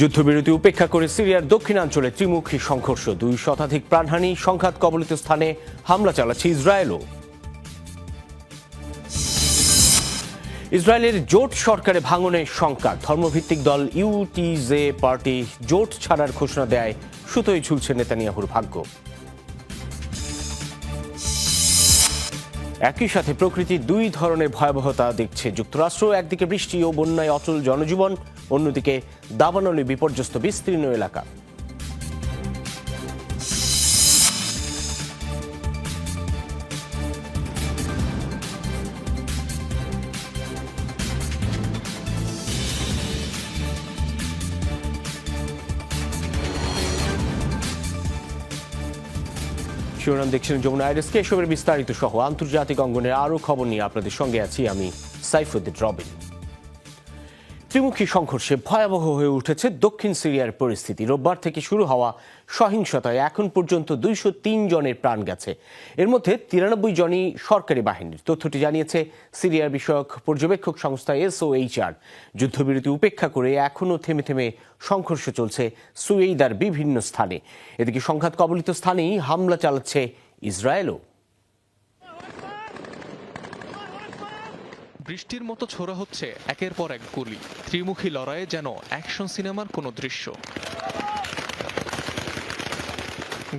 যুদ্ধবিরতি উপেক্ষা করে সিরিয়ার দক্ষিণাঞ্চলে ত্রিমুখী সংঘর্ষ। দুই শতাধিক প্রাণহানি সংঘাত কবলিত স্থানে হামলা চালাচ্ছে ইসরায়েলও। ইসরায়েলের জোট সরকারে ভাঙনের শঙ্কা। ধর্মভিত্তিক দল ইউটিজে পার্টি জোট ছাড়ার ঘোষণা দেয়। সুতোই ঝুলছে নেতানিয়াহুর ভাগ্য। একই সাথে প্রকৃতির দুই ধরনের ভয়াবহতা দেখছে যুক্তরাষ্ট্র। একদিকে বৃষ্টি ও বন্যায় অচল জনজীবন। অন্যদিকে দাবানলে বিপর্যস্ত বিস্তীর্ণ এলাকা। শিরোনাম দেখছেন যমুনা আইরেসকে এসবের বিস্তারিত সহ আন্তর্জাতিক অঙ্গনের আরও খবর নিয়ে আপনাদের সঙ্গে আছি আমি সাইফুদ্দিন রবিন। ত্রিমুখী সংঘর্ষে ভয়াবহ হয়ে উঠেছে দক্ষিণ সিরিয়ার পরিস্থিতি। রোববার থেকে শুরু হওয়া সহিংসতায় এখন পর্যন্ত দুইশো তিন জনের প্রাণ গেছে। এর মধ্যে তিরানব্বই জনই সরকারি বাহিনীর। তথ্যটি জানিয়েছে সিরিয়ার বিষয়ক পর্যবেক্ষক সংস্থা এসওএইচআর। যুদ্ধবিরতি উপেক্ষা করে এখনও থেমে থেমে সংঘর্ষ চলছে সুয়েইদার বিভিন্ন স্থানে। এদিকে সংঘাত কবলিত স্থানেই হামলা চালাচ্ছে ইসরায়েলও। বৃষ্টির মতো ছোড়া হচ্ছে একের পর এক গুলি। ত্রিমুখী লড়াইয়ে যেন অ্যাকশন সিনেমার কোনো দৃশ্য।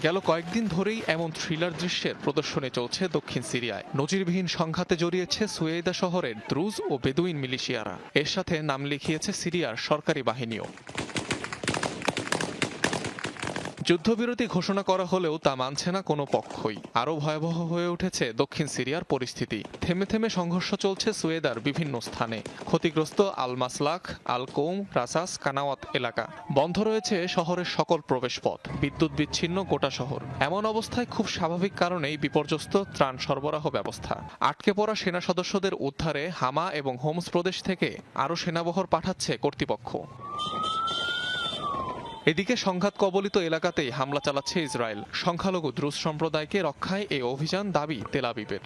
গেল কয়েকদিন ধরেই এমন থ্রিলার দৃশ্যের প্রদর্শনী চলছে দক্ষিণ সিরিয়ায়। নজিরবিহীন সংঘাতে জড়িয়েছে সুয়েদা শহরের দ্রুজ ও বেদুইন মিলিশিয়ারা। এর সাথে নাম লিখিয়েছে সিরিয়ার সরকারি বাহিনীও। যুদ্ধবিরতি ঘোষণা করা হলেও তা মানছে না কোনো পক্ষই। আরও ভয়াবহ হয়ে উঠেছে দক্ষিণ সিরিয়ার পরিস্থিতি। থেমে থেমে সংঘর্ষ চলছে সুয়েদার বিভিন্ন স্থানে। ক্ষতিগ্রস্ত আল মাসলাক আল কৌম রাসাস, কানাওয়াত এলাকা। বন্ধ রয়েছে শহরের সকল প্রবেশপথ। বিদ্যুৎ বিচ্ছিন্ন গোটা শহর। এমন অবস্থায় খুব স্বাভাবিক কারণেই বিপর্যস্ত ত্রাণ সরবরাহ ব্যবস্থা। আটকে পড়া সেনা সদস্যদের উদ্ধারে হামা এবং হোমস প্রদেশ থেকে আরও সেনাবহর পাঠাচ্ছে কর্তৃপক্ষ। এদিকে সংঘাত কবলিত এলাকাতেই হামলা চালাচ্ছে ইসরায়েল। সংখ্যালঘু দ্রুজ সম্প্রদায়কে রক্ষায় এই অভিযান দাবি তেলাবিবের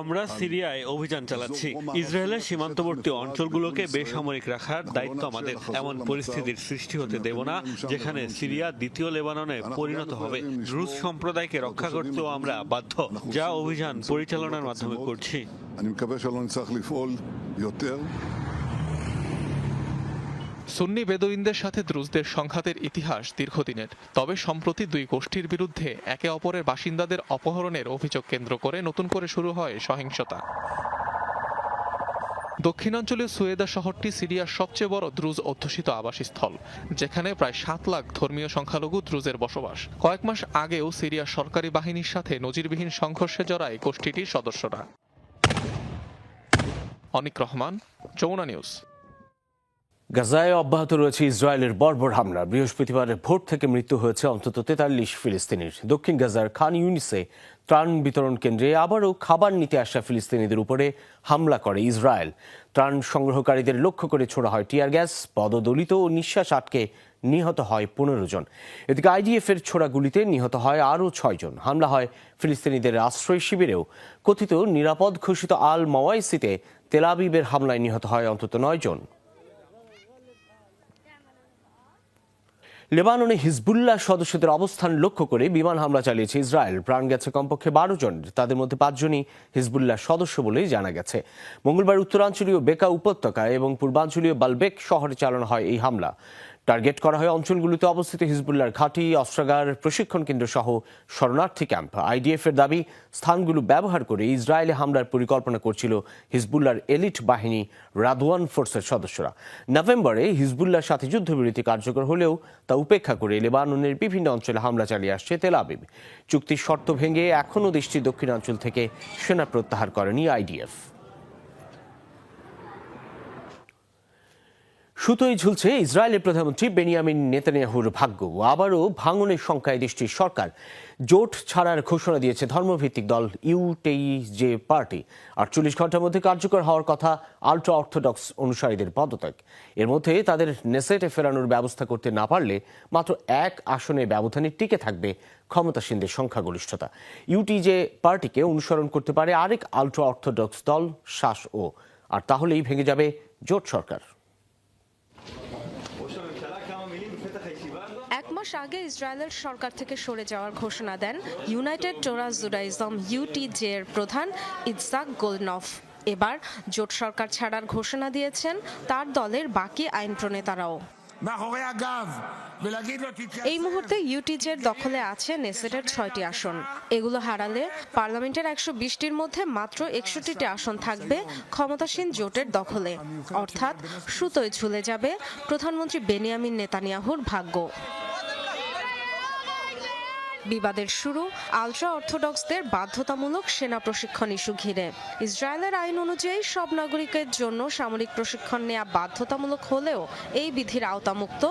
আমরা সিরিয়ায় অভিযান চালাচ্ছি। ইসরায়েলের সীমান্তবর্তী অঞ্চলগুলোকে বেসামরিক রাখার দায়িত্ব আমাদের। এমন পরিস্থিতির সৃষ্টি হতে দেব না, যেখানে সিরিয়া দ্বিতীয় লেবাননে পরিণত হবে। রুশ সম্প্রদায়কে রক্ষা করতেও আমরা বাধ্য। যা অভিযান পরিচালনার মাধ্যমে করছি। সুন্নি বেদুইনদের সাথে দ্রুজদের সংঘাতের ইতিহাস দীর্ঘদিনের। তবে সম্প্রতি দুই গোষ্ঠীর বিরুদ্ধে একে অপরের বাসিন্দাদের অপহরণের অভিযোগ কেন্দ্র করে নতুন করে শুরু হয় সহিংসতা। দক্ষিণাঞ্চলীয় সুয়েদা শহরটি সিরিয়ার সবচেয়ে বড় দ্রুজ অধ্যুষিত আবাসস্থল, যেখানে প্রায় সাত লাখ ধর্মীয় সংখ্যালঘু দ্রুজের বসবাস। কয়েক মাস আগেও সিরিয়ার সরকারি বাহিনীর সাথে নজিরবিহীন সংঘর্ষে জড়ায় গোষ্ঠীটির সদস্যরা। অনিক রহমান, যমুনা নিউজ। গাজায় অব্যাহত রয়েছে ইসরায়েলের বর্বর হামলা। বৃহস্পতিবারের ভোর থেকে মৃত্যু হয়েছে অন্তত তেতাল্লিশ ফিলিস্তিনির। দক্ষিণ গাজার খান ইউনিসে ত্রাণ বিতরণ কেন্দ্রে আবারও খাবার নিতে আসা ফিলিস্তিনিদের উপরে হামলা করে ইসরায়েল। ত্রাণ সংগ্রহকারীদের লক্ষ্য করে ছোড়া হয় টিয়ার গ্যাস, পদদলিত ও নিঃশ্বাস আটকে নিহত হয় পনেরো জন। এদিকে আইডিএফ এর ছোড়া গুলিতে নিহত হয় আরও ছয়জন হামলা হয় ফিলিস্তিনিদের আশ্রয় শিবিরেও। কথিত, নিরাপদ ঘোষিত আল মাওয়াইসিতে তেলাবিবের হামলায় নিহত হয় অন্তত নয় জন। লেবাননে হিজবুল্লাহ সদস্যদের অবস্থান লক্ষ্য করে বিমান হামলা চালিয়েছে ইসরায়েল। প্রাণ গেছে কমপক্ষে বারো জন, তাদের মধ্যে পাঁচজনই হিজবুল্লাহ সদস্য বলেই জানা গেছে। মঙ্গলবার উত্তরাঞ্চলীয় বেকা উপত্যকা এবং পূর্বাঞ্চলীয় বালবেক শহরে চালানো হয় এই হামলা। টার্গেট করা হয় অঞ্চলগুলোতে অবস্থিত হিজবুল্লাহর ঘাঁটি, অস্ত্রাগার, প্রশিক্ষণ কেন্দ্র সহ শরণার্থী ক্যাম্প। আইডিএফ এর দাবি, স্থানগুলো ব্যবহার করে ইসরায়েলে হামলার পরিকল্পনা করছিল হিজবুল্লাহর এলিট বাহিনী রাদওয়ান ফোর্সের সদস্যরা। নভেম্বরে হিজবুল্লাহর সাথে যুদ্ধবিরতি কার্যকর হলেও তা উপেক্ষা করে লেবাননের বিভিন্ন অঞ্চলে হামলা চালিয়ে আসছে তেল আবিব। চুক্তির শর্ত ভেঙে এখনও দেশটির দক্ষিণাঞ্চল থেকে সেনা প্রত্যাহার করেনি আইডিএফ। সুতোই ঝুলছে ইসরায়েলের প্রধানমন্ত্রী বেনিয়ামিন নেতানিয়াহুর ভাগ্য। আবারও ভাঙনের সংখ্যায় দেশটির সরকার। জোট ছাড়ার ঘোষণা দিয়েছে ধর্মভিত্তিক দল ইউটেই যে পার্টি। আটচল্লিশ ঘণ্টার মধ্যে কার্যকর হওয়ার কথা আল্ট্রা অর্থোডক্স অনুসারীদের পদত্যাগ। এর মধ্যে তাদের নেসেটে ফেরানোর ব্যবস্থা করতে না পারলে মাত্র এক আসনে ব্যবধানে টিকে থাকবে ক্ষমতাসীনদের সংখ্যাগরিষ্ঠতা। ইউটিজে পার্টিকে অনুসরণ করতে পারে আরেক আল্ট্রা অর্থোডক্স দল, শাস ও। আর তাহলেই ভেঙে যাবে জোট সরকার। মাস আগে ইসরায়েলের সরকার থেকে সরে যাওয়ার ঘোষণা দেন ইউনাইটেড টোরা জুডাইজম ইউটিজের প্রধান ইৎসাক গোলনফ। এবার জোট সরকার ছাড়ার ঘোষণা দিয়েছেন তার দলের বাকি আইন প্রণেতারাও। এই মুহূর্তে ইউটিজের দখলে আছে নেসেটের ছয়টি আসন। এগুলো হারালে পার্লামেন্টের একশো বিশটির মধ্যে মাত্র একষট্টিটি আসন থাকবে ক্ষমতাসীন জোটের দখলে। অর্থাৎ সুতোয় ঝুলে যাবে প্রধানমন্ত্রী বেনিয়ামিন নেতানিয়াহুর ভাগ্য। বিবাদের শুরু, আলট্রা অর্থোডক্সদের বাধ্যতামূলক সেনা প্রশিক্ষণ ইস্যু ঘিরে। ইসরায়েলের আইন অনুযায়ী সব নাগরিকের জন্য সামরিক প্রশিক্ষণ নেওয়া বাধ্যতামূলক হলেও এই বিধির আওতামুক্ত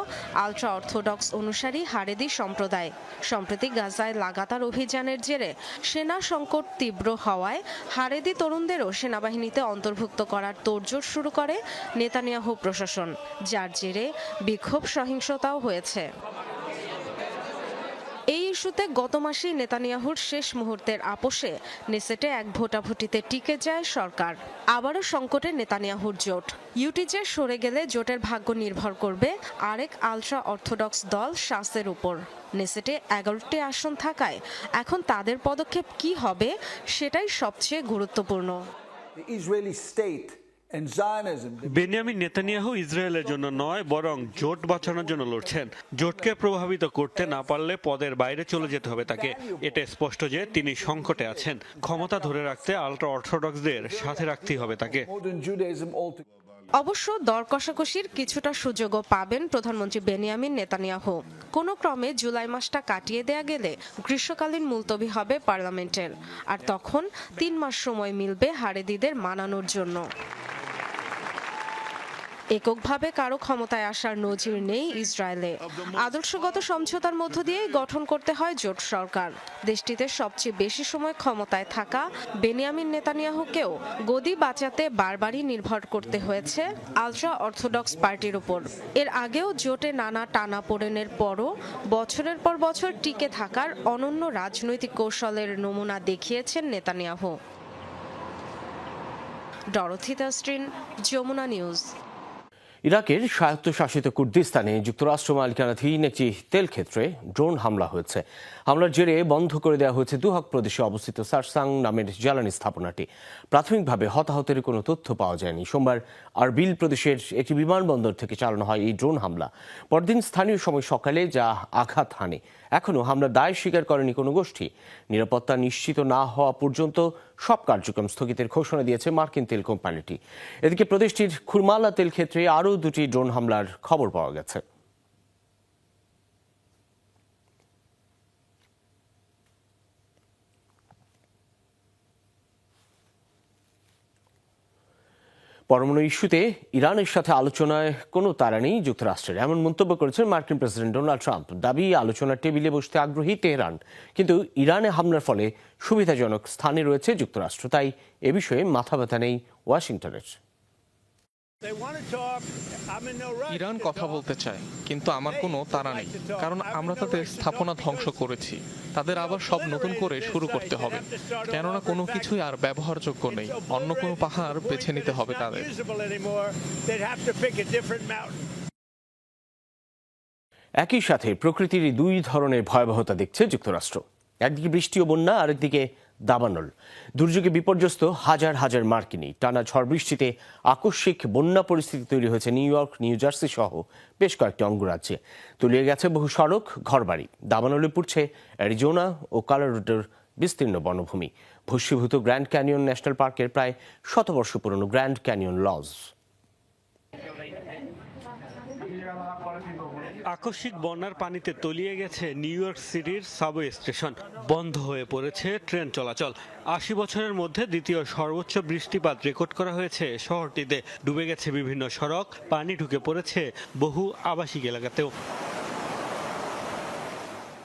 আলট্রা অর্থোডক্স অনুসারী হারেদি সম্প্রদায়। সম্প্রতি গাজায় লাগাতার অভিযানের জেরে সেনা সংকট তীব্র হওয়ায় হারেদি তরুণদেরও সেনাবাহিনীতে অন্তর্ভুক্ত করার তোড়জোড় শুরু করে নেতানিয়াহু প্রশাসন, যার জেরে বিক্ষোভ সহিংসতাও হয়েছে। এই ইস্যুতে গত মাসেই নেতানিয়াহুর শেষ মুহূর্তের আপোষে নেসেটে এক ভোটাভুটিতে টিকে যায় সরকার। আবারও সংকটে নেতানিয়াহুর জোট। ইউটিজে সরে গেলে জোটের ভাগ্য নির্ভর করবে আরেক আলট্রা অর্থোডক্স দল শাসের উপর। নেসেটে এগারোটি আসন থাকায় এখন তাদের পদক্ষেপ কি হবে সেটাই সবচেয়ে গুরুত্বপূর্ণ। The Israeli state. Benjamin Netanyahu ইসরায়েলের জন্য নয় বরং জোট বাঁচানোর জন্য লড়ছেন। জোটকে প্রভাবিত করতে না পারলে পদের বাইরে চলে যেতে হবে তাকে। এটা স্পষ্ট যে তিনি সংকটে আছেন। ক্ষমতা ধরে রাখতে আল্ট্রা অর্থোডক্সদের সাথে রাখতেই হবে তাকে. অবশ্য দর কষাকষির কিছুটা সুযোগও পাবেন প্রধানমন্ত্রী বেনিয়ামিন নেতানিয়াহু। কোনো ক্রমে জুলাই মাসটা কাটিয়ে দেয়া গেলে গ্রীষ্মকালীন মুলতবি হবে পার্লামেন্টের। আর তখন তিন মাস সময় মিলবে হারেদিদের মানানোর জন্য। এককভাবে কারও ক্ষমতায় আসার নজির নেই ইসরায়েলে। আদর্শগত সমঝোতার মধ্য দিয়েই গঠন করতে হয় জোট সরকার। দেশটিতে সবচেয়ে বেশি সময় ক্ষমতায় থাকা বেনিয়ামিন নেতানিয়াহুকেও গদি বাঁচাতে বারবারই নির্ভর করতে হয়েছে আলট্রা অর্থোডক্স পার্টির উপর। এর আগেও জোটে নানা টানা পোড়েনের পরও বছরের পর বছর টিকে থাকার অনন্য রাজনৈতিক কৌশলের নমুনা দেখিয়েছেন নেতানিয়াহু। ডরথি তাস্ট্রিন যমুনা নিউজ। ইরাকের স্বায়ত্তশাসিত কুর্দিস্তানে যুক্তরাষ্ট্র মালিকানাধীন একটি তেল ক্ষেত্রে ড্রোন হামলা হয়েছে। হামলার জেরে বন্ধ করে দেওয়া হয়েছে দুহক প্রদেশে অবস্থিত সারসাং নামের জ্বালানি স্থাপনাটি। প্রাথমিকভাবে হতাহতের কোনো তথ্য পাওয়া যায়নি। সোমবার আরবিল প্রদেশের একটি বিমানবন্দর থেকে চালানো হয় এই ড্রোন হামলা। পরদিন স্থানীয় সময় সকালে যা আঘাত হানে। এখনও হামলার দায় স্বীকার করেনি কোনো গোষ্ঠী। নিরাপত্তা নিশ্চিত না হওয়া পর্যন্ত সব কার্যক্রম স্থগিতের ঘোষণা দিয়েছে মার্কিন তেল কোম্পানিটি। এদিকে প্রদেশটির খুরমালা তেল ক্ষেত্রে আরও দুটি ড্রোন হামলার খবর পাওয়া গেছে। পরমাণু ইস্যুতে ইরানের সাথে আলোচনায় কোনো তারা নেই যুক্তরাষ্ট্রের। এমন মন্তব্য করেছেন মার্কিন প্রেসিডেন্ট ডোনাল্ড ট্রাম্প। দাবি, আলোচনার টেবিলে বসতে আগ্রহী তেহরান। কিন্তু ইরানে হামলার ফলে সুবিধাজনক স্থানে রয়েছে যুক্তরাষ্ট্র। তাই এ বিষয়ে মাথা ব্যথা নেই ওয়াশিংটনের। ইরান কথা বলতে চায় কিন্তু আমার কোনো তাড়া নেই কারণ আমরা তাদের স্থাপনা ধ্বংস করেছি। তাদের আবার সব নতুন করে শুরু করতে হবে কেননা কোনো কিছুই আর ব্যবহারযোগ্য নেই অন্য কোনো পাহাড় বেছে নিতে হবে তাদের। একই সাথে প্রকৃতির দুই ধরনের ভয়াবহতা দেখছে যুক্তরাষ্ট্র। একদিকে বৃষ্টি ও বন্যা আরেকদিকে দাবানল। দুর্যোগে বিপর্যস্ত হাজার হাজার মার্কিনী। টানা ঝড় বৃষ্টিতে আকস্মিক বন্যা পরিস্থিতি তৈরি হয়েছে নিউ ইয়র্ক, নিউ জার্সি সহ বেশ কয়েকটি অঙ্গরাজ্যে। তলিয়ে গেছে বহু সড়ক, ঘরবাড়ি। দাবানলে পুড়ছে অ্যারিজোনা ও কালারোডোর বিস্তীর্ণ বনভূমি। ভস্মীভূত গ্র্যান্ড ক্যানিয়ন ন্যাশনাল পার্কের প্রায় শতবর্ষ পুরনো গ্র্যান্ড ক্যানিয়ন লজ। আকস্মিক বন্যার পানিতে তলিয়ে গেছে নিউ ইয়র্ক সিটির সাবওয়ে স্টেশন। বন্ধ হয়ে পড়েছে ট্রেন চলাচল। আশি বছরের মধ্যে দ্বিতীয় সর্বোচ্চ বৃষ্টিপাত রেকর্ড করা হয়েছে শহরটিতে। ডুবে গেছে বিভিন্ন সড়ক, পানি ঢুকে পড়েছে বহু আবাসিক এলাকাতেও।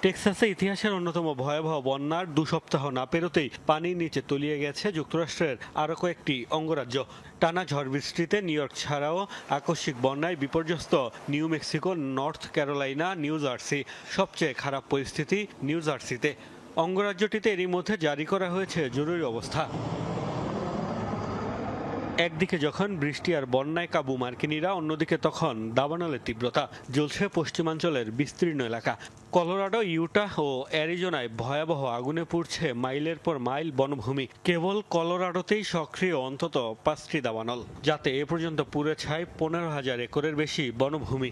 টেক্সাসে ইতিহাসের অন্যতম ভয়াবহ বন্যার দু সপ্তাহ না পেরোতেই পানির নিচে তলিয়ে গেছে যুক্তরাষ্ট্রের আরও কয়েকটি অঙ্গরাজ্য। টানা ঝড় বৃষ্টিতে নিউ ইয়র্ক ছাড়াও আকস্মিক বন্যায় বিপর্যস্ত New Mexico, North Carolina, New Jersey, সবচেয়ে খারাপ পরিস্থিতি নিউ জার্সিতে। অঙ্গরাজ্যটিতে এরই মধ্যে জারি করা হয়েছে জরুরি অবস্থা। একদিকে যখন বৃষ্টি আর বন্যায় কাবু মার্কিনীরা, অন্যদিকে তখন দাবানলের তীব্রতা। জ্বলছে পশ্চিমাঞ্চলের বিস্তীর্ণ এলাকা। কলোরাডো ইউটা ও অ্যারিজোনায় ভয়াবহ আগুনে পুড়ছে মাইলের পর মাইল বনভূমি। কেবল কলোরাডোতেই সক্রিয়, অন্তত পাঁচটি দাবানল, যাতে এ পর্যন্ত পুড়ে ছায় পনেরো হাজার একরের বেশি বনভূমি।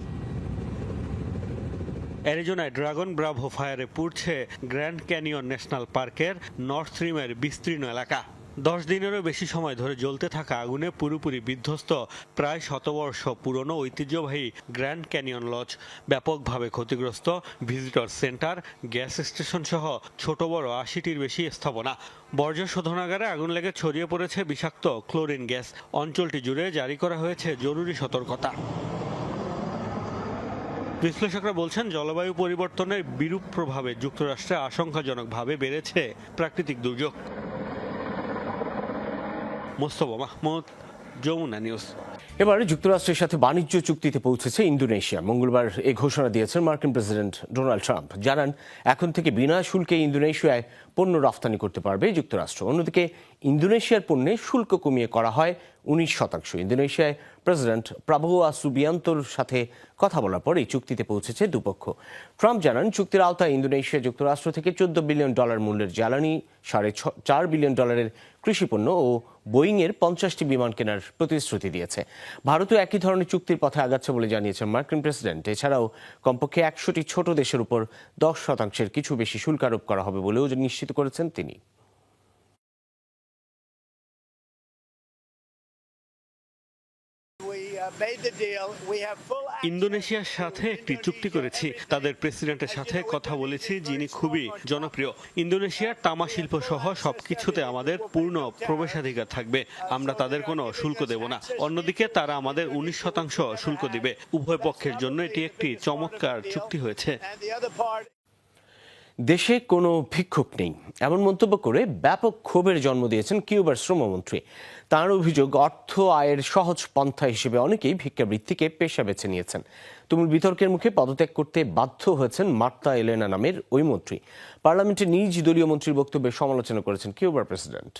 অ্যারিজোনায় ড্রাগন ব্রাভো ফায়ারে পুড়ছে গ্র্যান্ড ক্যানিয়ন ন্যাশনাল পার্কের নর্থ রিমের বিস্তীর্ণ এলাকা। দশ দিনেরও বেশি সময় ধরে জ্বলতে থাকা আগুনে পুরোপুরি বিধ্বস্ত প্রায় শতবর্ষ পুরনো ঐতিহ্যবাহী গ্র্যান্ড ক্যানিয়ন লজ ব্যাপকভাবে ক্ষতিগ্রস্ত ভিজিটর সেন্টার, গ্যাস স্টেশন সহ ছোট বড় আশিটির বেশি স্থাপনা। বর্জ্য শোধনাগারে আগুন লেগে ছড়িয়ে পড়েছে বিষাক্ত ক্লোরিন গ্যাস। অঞ্চলটি জুড়ে জারি করা হয়েছে জরুরি সতর্কতা। বিশ্লেষকরা বলছেন, জলবায়ু পরিবর্তনের বিরূপ প্রভাবে যুক্তরাষ্ট্রে আশঙ্কাজনকভাবে বেড়েছে প্রাকৃতিক দুর্যোগ। মোস্তফা মাহমুদ, যমুনা নিউজ। এবার যুক্তরাষ্ট্রের সাথে বাণিজ্য চুক্তিতে পৌঁছেছে ইন্দোনেশিয়া। মঙ্গলবার এ ঘোষণা দিয়েছেন মার্কিন প্রেসিডেন্ট ডোনাল্ড ট্রাম্প। জানান, এখন থেকে বিনা শুল্কে ইন্দোনেশিয়ায় পণ্য রফতানি করতে পারবে যুক্তরাষ্ট্র। অন্যদিকে, ইন্দোনেশিয়ার পণ্যে শুল্ক কমিয়ে করা হয় উনিশ শতাংশ। ইন্দোনেশিয়ায় প্রেসিডেন্ট প্রাবোয়া সুবিয়ান্তোর সাথে কথা বলার পর এই চুক্তিতে পৌঁছেছে দুপক্ষ। ট্রাম্প জানান, চুক্তির আওতায় ইন্দোনেশিয়া যুক্তরাষ্ট্র থেকে চোদ্দ বিলিয়ন ডলার মূল্যের জ্বালানি, সাড়ে চার বিলিয়ন ডলারের কৃষিপণ্য ও বোয়িংয়ের পঞ্চাশটি বিমান কেনার প্রতিশ্রুতি দিয়েছে। ভারতও একই ধরনের চুক্তির পথে আগাচ্ছে বলে জানিয়েছেন মার্কিন প্রেসিডেন্ট। এছাড়াও কমপক্ষে একশোটি ছোট দেশের উপর দশ শতাংশের কিছু বেশি শুল্ক আরোপ করা হবে বলেও নিশ্চিত করেছেন তিনি। ইন্দোনেশিয়ার সাথে একটি চুক্তি করেছি। তাদের প্রেসিডেন্টের সাথে কথা বলেছি, যিনি খুবই জনপ্রিয়। ইন্দোনেশিয়ার তামা শিল্প সহ সবকিছুতে আমাদের পূর্ণ প্রবেশাধিকার থাকবে। আমরা তাদের কোনো শুল্ক দেব না। অন্যদিকে তারা আমাদের উনিশ শতাংশ শুল্ক দিবে। উভয় পক্ষের জন্য এটি একটি চমৎকার চুক্তি হয়েছে। দেশে কোনো ভিক্ষুক নেই। এমন মন্তব্য করে ব্যাপক ক্ষোভের জন্ম দিয়েছেন কিউবার শ্রমমন্ত্রী। তার অভিযোগ, অর্থ আয়ের সহজ পন্থা হিসেবে অনেকেই ভিক্ষাবৃত্তিকে পেশা বেছে নিয়েছেন। তুমুল বিতর্কের মুখে পদত্যাগ করতে বাধ্য হয়েছেন মার্তা এলেনা নামের ওই মন্ত্রী। পার্লামেন্টে নিজ দলীয় মন্ত্রীর বক্তব্যের সমালোচনা করেছেন কিউবার প্রেসিডেন্ট।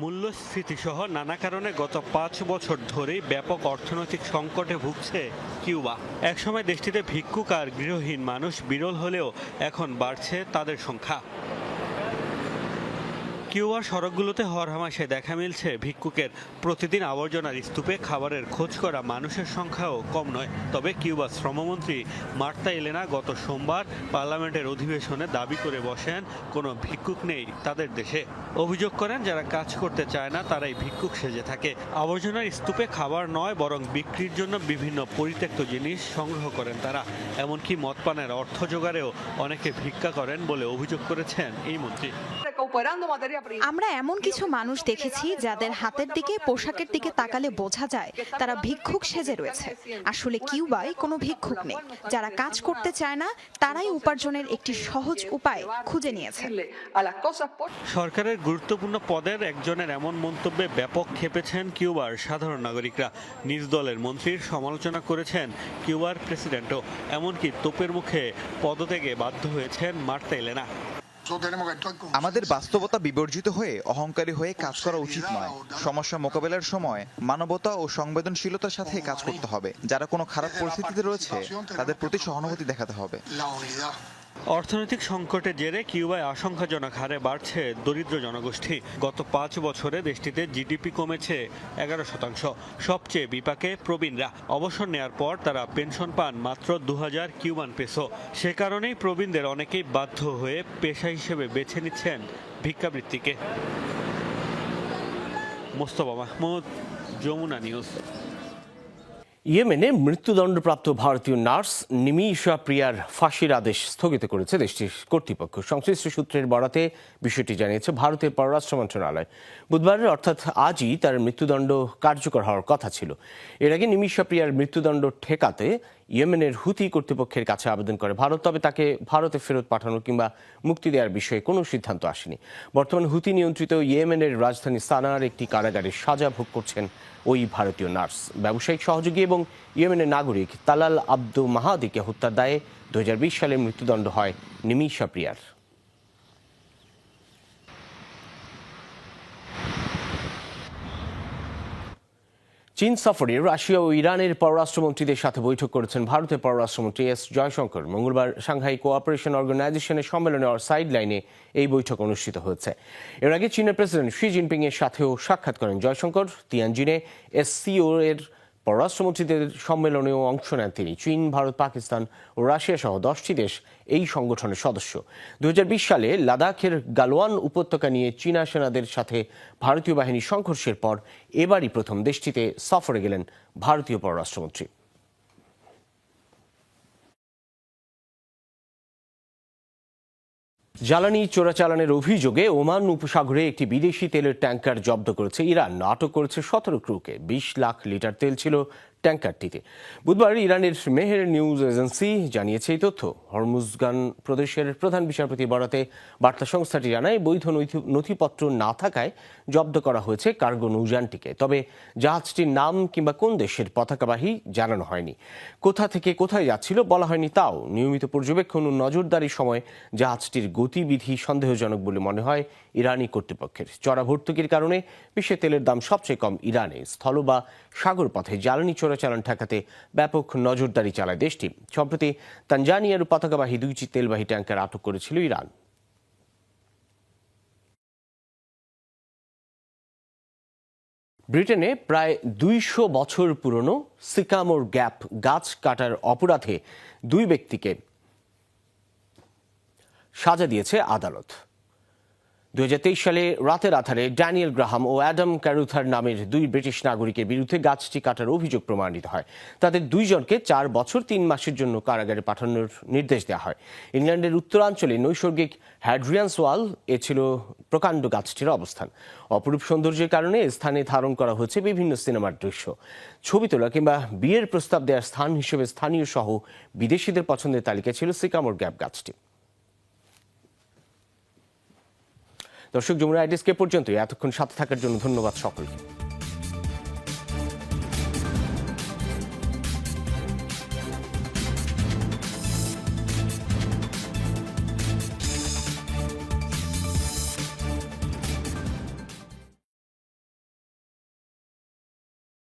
মূল্যস্ফীতি সহ নানা কারণে গত পাঁচ বছর ধরেই ব্যাপক অর্থনৈতিক সংকটে ভুগছে কিউবা। একসময় দেশটিতে ভিক্ষুক আর গৃহহীন মানুষ বিরল হলেও এখন বাড়ছে তাদের সংখ্যা। কিউবার সড়কগুলোতে হরহামাশায় দেখা মিলছে ভিক্ষুকের। প্রতিদিন আবর্জনার স্তূপে খাবারের খোঁজ করা মানুষের সংখ্যাও কম নয়। তবে কিউবার শ্রমমন্ত্রী মার্তা এলেনা গত সোমবার পার্লামেন্টের অধিবেশনে দাবি করে বসেন, কোনো ভিক্ষুক নেই তাদের দেশে। অভিযোগ করেন, যারা কাজ করতে চায় না তারাই ভিক্ষুক সেজে থাকে। আবর্জনার স্তূপে খাবার নয়, বরং বিক্রির জন্য বিভিন্ন পরিত্যক্ত জিনিস সংগ্রহ করেন তারা। এমনকি মদপানের অর্থ জোগাড়েও অনেকে ভিক্ষা করেন বলে অভিযোগ করেছেন এই মন্ত্রী। আমরা এমন কিছু মানুষ দেখেছি যাদের হাতের দিকে পোশাকের দিকে তাকালে বোঝা যায় তারা ভিক্ষুক সেজে রয়েছে। আসলে কিউবায় কোনো ভিক্ষুক নেই। যারা কাজ করতে চায় না তারাই উপার্জনের একটি সহজ উপায় খুঁজে নিয়েছে। সরকারের গুরুত্বপূর্ণ পদের একজনের এমন মন্তব্যে ব্যাপক খেপেছেন কিউবার সাধারণ নাগরিকরা। নিজ দলের মন্ত্রীর সমালোচনা করেছেন কিউবার প্রেসিডেন্টও। এমনকি তোপের মুখে পদত্যাগে বাধ্য হয়েছেন মার্তা এলেনা। আমাদের বাস্তবতা বিবর্জিত হয়ে, অহংকারী হয়ে কাজ করা উচিত নয়। সমস্যা মোকাবেলার সময় মানবতা ও সংবেদনশীলতার সাথে কাজ করতে হবে। যারা কোনো খারাপ পরিস্থিতিতে রয়েছে, তাদের প্রতি সহানুভূতি দেখাতে হবে। অর্থনৈতিক সংকটের জেরে কিউবায় আশঙ্কাজনক হারে বাড়ছে দরিদ্র জনগোষ্ঠী। গত পাঁচ বছরে দেশটিতে জিডিপি কমেছে এগারো শতাংশ। সবচেয়ে বিপাকে প্রবীণরা। অবসর নেয়ার পর তারা পেনশন পান মাত্র দু হাজার কিউবান পেসো। সে কারণেই প্রবীণদের অনেকেই বাধ্য হয়ে পেশা হিসেবে বেছে নিচ্ছেন ভিক্ষাবৃত্তিকে। মোস্তফা মাহমুদ, যমুনা নিউজ। ইয়েমেনে মৃত্যুদণ্ডপ্রাপ্ত ভারতীয় নার্স নিমিষা প্রিয়ার ফাঁসির আদেশ স্থগিত করেছে দেশটির কর্তৃপক্ষ। সংশ্লিষ্ট সূত্রের বরাতে বিষয়টি জানিয়েছে ভারতের পররাষ্ট্র মন্ত্রণালয়। বুধবারের অর্থাৎ আজই তার মৃত্যুদণ্ড কার্যকর হওয়ার কথা ছিল। এর আগে নিমিষা প্রিয়ার মৃত্যুদণ্ড ঠেকাতে ইয়েমেনের হুতি কর্তৃপক্ষের কাছে আবেদন করে ভারত, তবে তাকে ভারতে ফেরত পাঠানো কিংবা মুক্তি দেওয়ার বিষয়ে কোনো সিদ্ধান্ত আসেনি। বর্তমানে হুতি নিয়ন্ত্রিত ইয়েমেনের রাজধানী সানার একটি কারাগারে সাজা ভোগ করছেন ওই ভারতীয় নার্স। ব্যবসায়িক সহযোগী এবং ইয়েমেনের নাগরিক তালাল আব্দু মাহাদিকে হত্যার দায়ে দু হাজার বিশ সালে মৃত্যুদণ্ড হয় নিমিষা প্রিয়ার। চীন সফরে রাশিয়া ও ইরানের পররাষ্ট্রমন্ত্রীদের সাথে বৈঠক করেছেন ভারতের পররাষ্ট্রমন্ত্রী এস জয়শঙ্কর। মঙ্গলবার সাংহাই কোঅপারেশন অর্গানাইজেশনের সম্মেলনে সাইড সাইডলাইনে এই বৈঠক অনুষ্ঠিত হয়েছে। এর আগে চীনের প্রেসিডেন্ট শি জিনপিং এর সাথেও সাক্ষাৎ করেন জয়শঙ্কর। তিয়ানজিনে এসসিও এর পররাষ্ট্রমন্ত্রীদের সম্মেলনেও অংশ নেন তিনি। চীন, ভারত, পাকিস্তান ও রাশিয়া সহ দশটি দেশ এই সংগঠনের সদস্য। দু হাজার বিশ সালে লাদাখের গালোয়ান উপত্যকা নিয়ে চীনা সেনাদের সাথে ভারতীয় বাহিনীর সংঘর্ষের পর এবারই প্রথম দেশটিতে সফরে গেলেন ভারতীয় পররাষ্ট্রমন্ত্রী। জ্বালানি চোরাচালানের অভিযোগে ওমান উপসাগরে একটি বিদেশি তেলের ট্যাঙ্কার জব্দ করেছে ইরান। আটক করেছে সতেরো ক্রুকে। বিশ লাখ লিটার তেল ছিল ট্যাঙ্কারটিতে। বুধবার ইরানের মেহের নিউজ এজেন্সি জানিয়েছে এই তথ্য। হরমুজগান প্রদেশের প্রধান বিচারপতি বরাতে বার্তা সংস্থাটি জানায়, বৈধ নথি- নথিপত্র না থাকায় জব্দ করা হয়েছে কার্গো নৌযানটিকে। তবে জাহাজটির নাম কিংবা কোন দেশের পতাকাবাহী জানানো হয়নি। কোথা থেকে কোথায় যাচ্ছিল বলা হয়নি তাও। নিয়মিত পর্যবেক্ষণ ও নজরদারির সময় জাহাজটির গতিবিধি সন্দেহজনক বলে মনে হয় ইরানি কর্তৃপক্ষের। চড়া ভর্তুকির কারণে বিশ্বে তেলের দাম সবচেয়ে কম ইরানে। স্থল বা সাগর পথে জ্বালানি চোরাচালান ঠেকাতে ব্যাপক নজরদারি চালায় দেশটি। সম্প্রতি তানজানিয়ার পতাকাবাহী দুইটি তেলবাহী ট্যাঙ্কার আটক করেছিল ইরান। ব্রিটেনে প্রায় দুইশো বছর পুরনো সিকামোর গ্যাপ গাছ কাটার অপরাধে দুই ব্যক্তিকে সাজা দিয়েছে আদালত। দুই হাজার তেইশ সালে রাতের আধারে ড্যানিয়েল গ্রাহাম ও অ্যাডাম ক্যারুথার নামের দুই ব্রিটিশ নাগরিকের বিরুদ্ধে গাছটি কাটার অভিযোগ প্রমাণিত হয়। তাদের দুইজনকে চার বছর তিন মাসের জন্য কারাগারে পাঠানোর নির্দেশ দেওয়া হয়। ইংল্যান্ডের উত্তরাঞ্চলে নৈসর্গিক হ্যাড্রিয়ান্স ওয়াল এ ছিল প্রকাণ্ড গাছটির অবস্থান। অপরূপ সৌন্দর্যের কারণে স্থানে ধারণ করা হয়েছে বিভিন্ন সিনেমার দৃশ্য। ছবি তোলা কিংবা বিয়ের প্রস্তাব দেওয়ার স্থান হিসেবে স্থানীয় সহ বিদেশিদের পছন্দের তালিকায় ছিল সিকামোর গ্যাপ গাছটি। দর্শক যমুনা আইডিসকে পর্যন্ত এতক্ষণ সাথে থাকার জন্য ধন্যবাদ সকলকে।